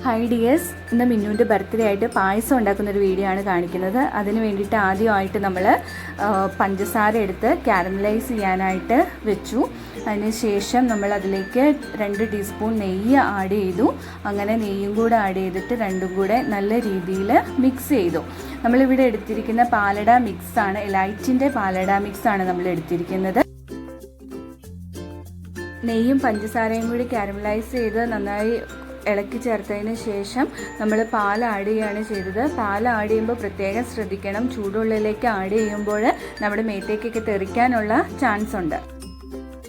Hi dears ഇന്ന് മിന്നുവിന്റെ birthday ആയിട്ട് പായസം ഉണ്ടാക്കുന്ന ഒരു വീഡിയോ ആണ് കാണിക്കുന്നത്. അതിന് വേണ്ടിയിട്ട് ആദ്യമായിട്ട് നമ്മൾ പഞ്ചസാര എടുത്ത് കാരമലൈസ് ചെയ്യാനായിട്ട് വെച്ചു. അതിന് ശേഷം നമ്മൾ അതിലേക്ക് രണ്ട് ടീസ്പൂൺ നെയ്യ് ആഡ് ചെയ്തു. അങ്ങനെ നെയ്യും കൂടെ ആഡ് ചെയ്തിട്ട് രണ്ടും കൂടെ നല്ല രീതിയിൽ മിക്സ് ചെയ്തു. നമ്മളിവിടെ എടുത്തിരിക്കുന്ന പാലട മിക്സ് ആണ് എലൈറ്റിന്റെ പാലട മിക്സ് ആണ് നമ്മൾ എടുത്തിരിക്കുന്നത്. നെയ്യും പഞ്ചസാരയും കൂടി കാരമലൈസ് ചെയ്ത് നന്നായി ഇളക്കി ചേർത്തതിന് ശേഷം നമ്മൾ പാൽ ആഡ് ചെയ്യുകയാണ് ചെയ്തത്. പാൽ ആഡ് ചെയ്യുമ്പോൾ പ്രത്യേകം ശ്രദ്ധിക്കണം. ചൂടുള്ളിലേക്ക് ആഡ് ചെയ്യുമ്പോൾ നമ്മുടെ മേത്തേക്കൊക്കെ തെറിക്കാനുള്ള ചാൻസ് ഉണ്ട്.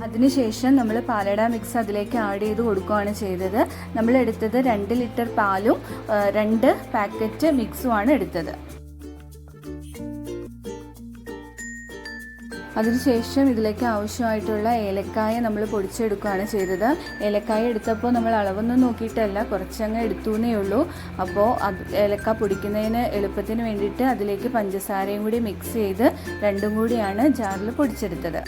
അതിനുശേഷം നമ്മൾ പാലട മിക്സ് അതിലേക്ക് ആഡ് ചെയ്ത് കൊടുക്കുകയാണ് ചെയ്തത്. നമ്മൾ എടുത്തത് രണ്ട് ലിറ്റർ പാലും രണ്ട് പാക്കറ്റ് മിക്സുമാണ് എടുത്തത്. അതിനുശേഷം ഇതിലേക്ക് ആവശ്യമായിട്ടുള്ള ഏലക്കായ നമ്മൾ പൊടിച്ചെടുക്കുകയാണ് ചെയ്തത്. ഏലക്കായ എടുത്തപ്പോൾ നമ്മൾ അളവൊന്നും നോക്കിയിട്ടല്ല കുറച്ചങ്ങ് എടുത്തുന്നേ ഉള്ളൂ. അപ്പോൾ അത് ഏലക്ക പൊടിക്കുന്നതിന് എളുപ്പത്തിന് വേണ്ടിയിട്ട് അതിലേക്ക് പഞ്ചസാരയും കൂടി മിക്സ് ചെയ്ത് രണ്ടും കൂടിയാണ് ജാറിൽ പൊടിച്ചെടുത്തത്.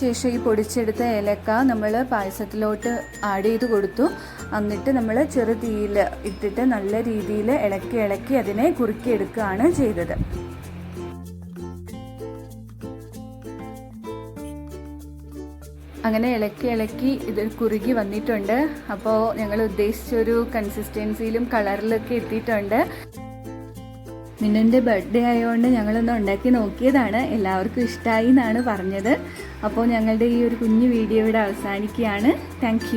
ശേഷം ഈ പൊടിച്ചെടുത്ത ഏലക്ക നമ്മൾ പായസത്തിലോട്ട് ആഡ് ചെയ്ത് കൊടുത്തു. എന്നിട്ട് നമ്മൾ ചെറു തീയിൽ ഇട്ടിട്ട് നല്ല രീതിയിൽ ഇളക്കി ഇളക്കി അതിനെ കുറുക്കിയെടുക്കുകയാണ് ചെയ്തത്. അങ്ങനെ ഇളക്കി ഇളക്കി ഇത് കുറുകി വന്നിട്ടുണ്ട്. അപ്പോൾ ഞങ്ങൾ ഉദ്ദേശിച്ചൊരു കൺസിസ്റ്റൻസിയിലും കളറിലൊക്കെ എത്തിയിട്ടുണ്ട്. മിന്നുന്റെ ബർത്ത്ഡേ ആയതുകൊണ്ട് ഞങ്ങളൊന്ന് ഉണ്ടാക്കി നോക്കിയതാണ്. എല്ലാവർക്കും ഇഷ്ടമായി എന്നാണ് പറഞ്ഞത്. അപ്പോൾ ഞങ്ങളുടെ ഈ ഒരു കുഞ്ഞു വീഡിയോ ഇവിടെ അവസാനിക്കുകയാണ്. താങ്ക്